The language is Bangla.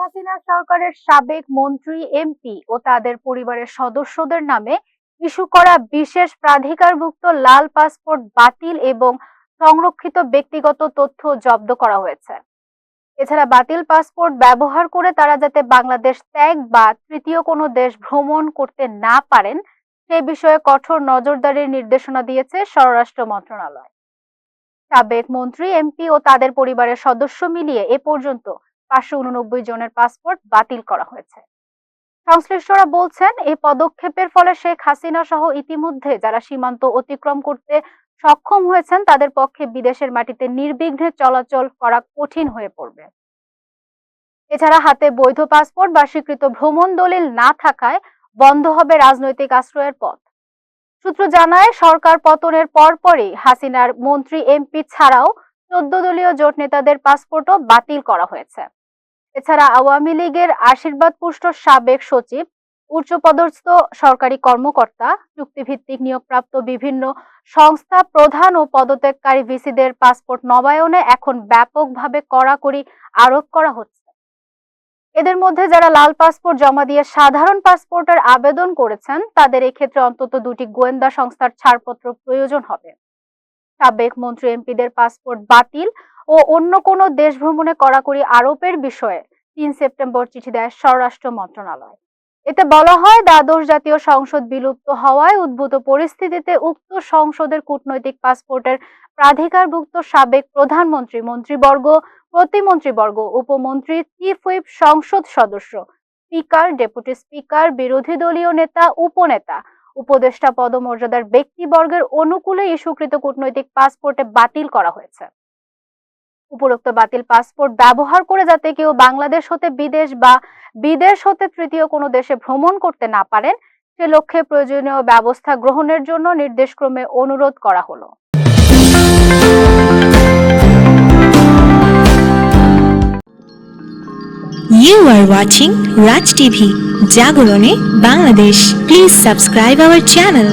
হাসিনা সরকারের সাবেক মন্ত্রী, এমপি ও তাদের পরিবারের সদস্যদের নামে ইস্যু করা বিশেষ প্রাধিকারভুক্ত লাল পাসপোর্ট বাতিল এবং সংরক্ষিত ব্যক্তিগত তথ্য জব্দ করা হয়েছে। এছাড়া বাতিল পাসপোর্ট ব্যবহার করে তারা যাতে বাংলাদেশ ত্যাগ বা তৃতীয় কোনো দেশ ভ্রমণ করতে না পারেন, সে বিষয়ে কঠোর নজরদারির নির্দেশনা দিয়েছে স্বরাষ্ট্র মন্ত্রণালয়। সাবেক মন্ত্রী, এমপি ও তাদের পরিবারের সদস্য মিলিয়ে এ পর্যন্ত পাঁচশো উননব্বই জনের পাসপোর্ট বাতিল করা হয়েছে। সংশ্লিষ্টরা বলছেন, এই পদক্ষেপের ফলে শেখ হাসিনা সহ ইতিমধ্যে যারা সীমান্ত অতিক্রম করতে সক্ষম হয়েছেন, তাদের পক্ষে বিদেশের মাটিতে নির্বিঘ্নে চলাচল করা কঠিন হয়ে পড়বে। এছাড়া হাতে বৈধ পাসপোর্ট বা স্বীকৃত ভ্রমণ দলিল না থাকায় বন্ধ হবে রাজনৈতিক আশ্রয়ের পথ। সূত্র জানায়, সরকার পতনের পরপরই হাসিনার মন্ত্রী এমপি ছাড়াও চোদ্দ দলীয় জোট নেতাদের পাসপোর্টও বাতিল করা হয়েছে। এছাড়া আওয়ামী লীগের আশীর্বাদ পুষ্ট সাবেক সচিব, উচ্চপদস্থ সরকারি কর্মকর্তা, চুক্তিভিত্তিক নিয়োগপ্রাপ্ত বিভিন্ন সংস্থা প্রধান ও পদত্যাগকারী ভিসিদের পাসপোর্ট নবায়নে এখন ব্যাপকভাবে কড়াকড়ি আরোপ করা হচ্ছে। এদের মধ্যে যারা লাল পাসপোর্ট জমা দিয়ে সাধারণ পাসপোর্টের আবেদন করেছেন, তাদের এক্ষেত্রে অন্তত দুটি গোয়েন্দা সংস্থার ছাড়পত্র প্রয়োজন হবে। সাবেক মন্ত্রী এমপিদের পাসপোর্ট বাতিল ও অন্য কোনো দেশ ভ্রমণে কড়াকড়ি আরোপের বিষয়ে তিন সেপ্টেম্বর চিঠি দেয় স্বরাষ্ট্র মন্ত্রণালয়। এতে বলা হয়, দ্বাদশ জাতীয় সংসদ বিলুপ্ত হওয়ায় উদ্ভূত পরিস্থিতিতে উক্ত সংসদের কূটনৈতিক পাসপোর্টের প্রাধিকারভুক্ত সাবেক প্রধানমন্ত্রী, মন্ত্রীবর্গ, প্রতিমন্ত্রীবর্গ, উপমন্ত্রী, চিফ হুইপ সংসদ সদস্য, স্পিকার, ডেপুটি স্পিকার, বিরোধী দলীয় নেতা, উপনেতা, উপদেষ্টা পদমর্যাদার ব্যক্তিবর্গের অনুকূলে ইস্যুকৃত কূটনৈতিক পাসপোর্টে বাতিল করা হয়েছে। উপরোক্ত বাতিল পাসপোর্ট ব্যবহার করে যাতে কেউ বাংলাদেশ হতে বিদেশ বা বিদেশ হতে তৃতীয় কোনো দেশে ভ্রমণ করতে না পারেন সে লক্ষ্যে প্রয়োজনীয় ব্যবস্থা গ্রহণের জন্য নির্দেশক্রমে অনুরোধ করা হলো You are watching Raj TV, Jagorone, Bangladesh. Please subscribe our channel.